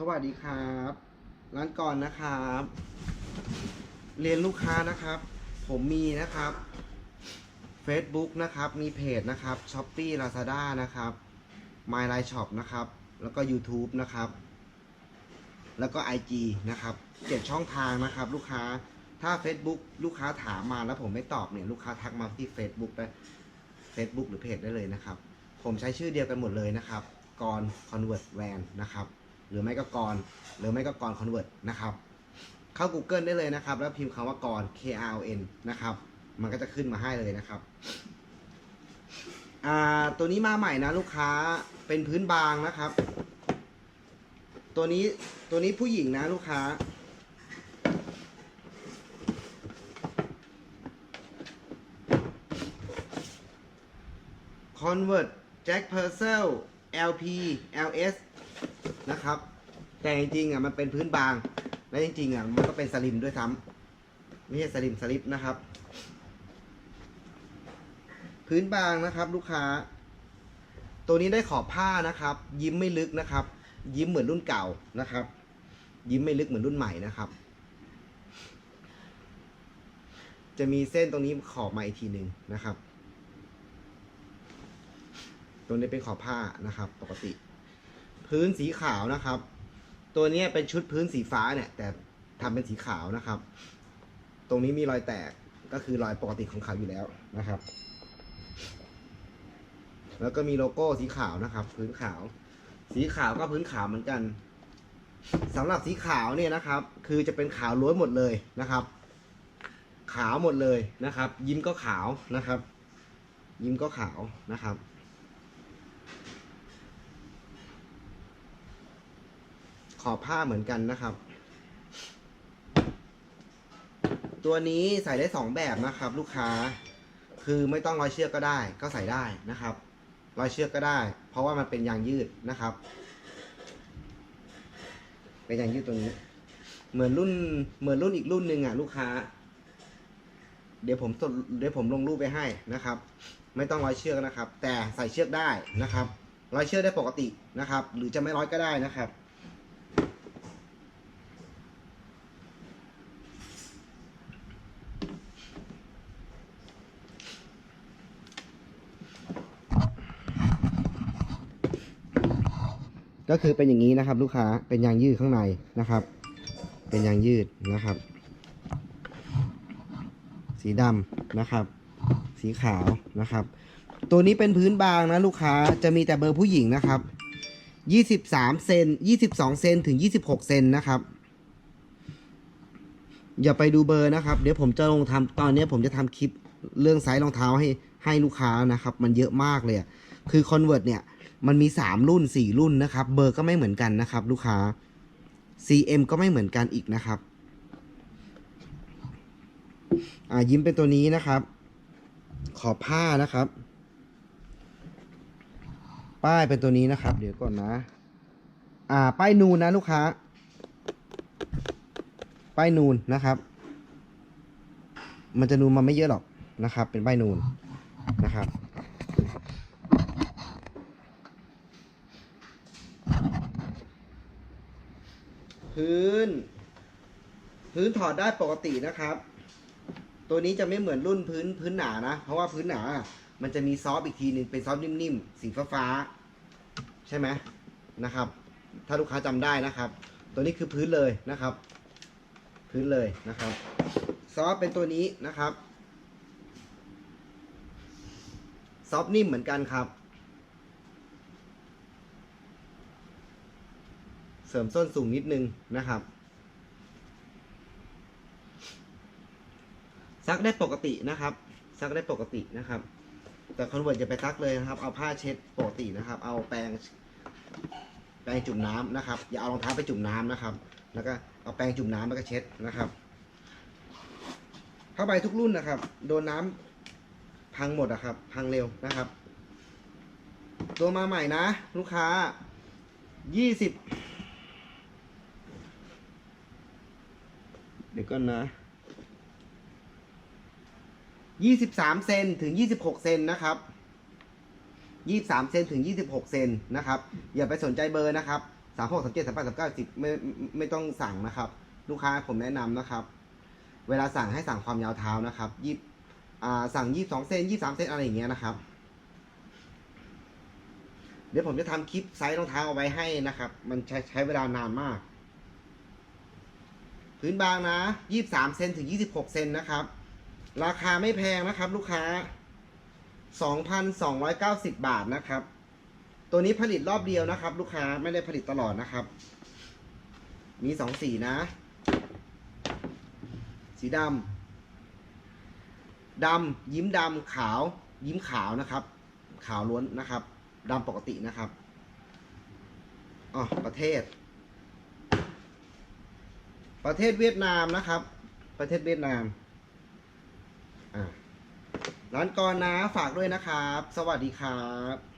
สวัสดีครับ ร้านก่อนนะครับ เรียนลูกค้านะครับ ผมมีนะครับ Facebook นะครับ มีเพจนะครับ s h o p e e Lazada นะครับ My Line Shop นะครับ แล้วก็ YouTube นะครับ แล้วก็ IG นะครับเจ็ดช่องทางนะครับ ลูกค้าถ้า Facebook ลูกค้าถามมาแล้วผมไม่ตอบเนี่ยลูกค้าทักมาที่ Facebook ได้ Facebook หรือเพจได้เลยนะครับ ผมใช้ชื่อเดียวกันหมดเลยนะครับกร Convert Van นะครับ หรือไม่ก็กรหรือไม่ก็กร Convert นะครับ เข้า Google ได้เลยนะครับ แล้วพิมพ์คำว่ากร K R O N นะครับ มันก็จะขึ้นมาให้เลยนะครับอ่าตัวนี้มาใหม่นะลูกค้าเป็นพื้นบางนะครับ ตัวนี้ตัวนี้ผู้หญิงนะลูกค้า Convert Jack Purcell LP LS นะครับ แต่จริงๆอะมันเป็นพื้นบาง และจริงๆอะมันก็เป็นสลิมด้วยซ้ำไม่ใช่สลิมสลิปนะครับ พื้นบางนะครับลูกค้า ตัวนี้ได้ขอบผ้านะครับ ยิ้มไม่ลึกนะครับ ยิ้มเหมือนรุ่นเก่านะครับ ยิ้มไม่ลึกเหมือนรุ่นใหม่นะครับ จะมีเส้นตรงนี้ขอบมาอีกทีหนึ่งนะครับ ตัวนี้เป็นขอบผ้านะครับ ปกติ พื้นสีขาวนะครับ ตัวนี้เป็นชุดพื้นสีฟ้าเนี่ย แต่ทำเป็นสีขาวนะครับ ตรงนี้มีรอยแตกก็คือรอยปกติของเขาอยู่แล้วนะครับ แล้วก็มีโลโก้สีขาวนะครับ พื้นขาว สีขาวก็พื้นขาวเหมือนกันสำหรับสีขาวเนี่ยนะครับ คือจะเป็นขาวล้วนหมดเลยนะครับ ขาวหมดเลยนะครับ ยิ้มก็ขาวนะครับ ยิ้มก็ขาวนะครับ อบผ้าเหมือนกันนะครับ ตัวนี้ใส่ได้สองแบบนะครับ ลูกค้า คือไม่ต้องร้อยเชือกก็ได้ ก็ใส่ได้นะครับร้อยเชือกก็ได้ เพราะว่ามันเป็นยางยืดนะครับ เป็นยางยืดตัวนี้ เหมือนรุ่นเหมือนรุ่นอีกรุ่นหนึ่งอะ ลูกค้า เดี๋ยวผมสดเดี๋ยวผมลงรูปไปให้นะครับ ไม่ต้องร้อยเชือกนะครับ แต่ใส่เชือกได้นะครับร้อยเชือกได้ปกตินะครับ หรือจะไม่ร้อยก็ได้นะครับ ก็คือเป็นอย่างนี้นะครับ ลูกค้าเป็นยางยืดข้างในนะครับ เป็นยางยืดนะครับ สีดำนะครับ สีขาวนะครับ ตัวนี้เป็นพื้นบางนะลูกค้าจะมีแต่เบอร์ผู้หญิงนะครับ23เซน22เซนถึง26เซนนะครับ อย่าไปดูเบอร์นะครับ เดี๋ยวผมจะลงทำตอนนี้ผมจะทำคลิปเรื่องไซส์รองเท้าให้ให้ลูกค้านะครับ มันเยอะมากเลยคือ Convert เนี่ย มันมี 3 รุ่น 4 รุ่นนะครับ เบอร์ก็ไม่เหมือนกันนะครับ ลูกค้า CM ก็ไม่เหมือนกันอีกนะครับอ่ายิ้มเป็นตัวนี้นะครับ ขอบผ้านะครับ ป้ายเป็นตัวนี้นะครับ เดี๋ยวก่อนนะ อ่า ป้ายนูนนะลูกค้า ป้ายนูนนะครับ มันจะนูนมาไม่เยอะหรอกนะครับ เป็นป้ายนูนนะครับ พื้น พื้นถอดได้ปกตินะครับ ตัวนี้จะไม่เหมือนรุ่นพื้นพื้นหนานะ เพราะว่าพื้นหนา มันจะมีซอฟอีกทีหนึ่งเป็นซอฟนิ่มๆ สีฟ้าๆ ใช่ไหมนะครับ ถ้าลูกค้าจำได้นะครับ ตัวนี้คือพื้นเลยนะครับ พื้นเลยนะครับ ซอฟเป็นตัวนี้นะครับ ซอฟนิ่มเหมือนกันครับ เส ริมส้นสูงนิดนึงนะครับ ซักได้ปกตินะครับ ซักได้ปกตินะครับ แต่คอนเวิร์ตอย่าไปซักเลยนะครับ เอาผ้าเช็ดปกตินะครับ เอาแปรงแปรงจุ่มน้ำนะครับ อย่าเอารองเท้าไปจุ่มน้ำนะครับ แล้วก็เอาแปรงจุ่มน้ำแล้วก็เช็ดนะครับผ้าใบทุกรุ่นนะครับ โดนน้ำพังหมดอะครับ พังเร็วนะครับ ตัวมาใหม่นะ ลูกค้ายี่สิบ เดี๋ยวก่อนนะยี่สิบสามเซนถึงยี่สิบหกเซนนะครับยี่สามเซนถึงยี่สิบหกเซนนะครับ อย่าไปสนใจเบอร์นะครับสามหกสามเจ็ดสามแปดสามเก้าสิบไม่ไม่ต้องสั่งนะครับ ลูกค้าผมแนะนำนะครับ เวลาสั่งให้สั่งความยาวเท้านะครับยี่อ่าสั่งยี่สองเซนยี่สามเซนอะไรอย่างเงี้ยนะครับ เดี๋ยวผมจะทำคลิปไซส์รองเท้าเอาไว้ให้นะครับ มันใช้ใช้เวลานานมาก พื้นบางนะยี่สามเซนถึงยี่สิบหกเซนนะครับ ราคาไม่แพงนะครับ ลูกค้าสองพันสองร้อยเก้าสิบบาทนะครับ ตัวนี้ผลิตรอบเดียวนะครับ ลูกค้าไม่ได้ผลิตตลอดนะครับ มีสองสีนะ สีดำดำยิ้มดำขาว ยิ้มขาวนะครับ ขาวล้วนนะครับดำปกตินะครับอ๋อประเทศ ประเทศเวียดนามนะครับ ประเทศเวียดนามร้านกรนะฝากด้วยนะครับ สวัสดีครับ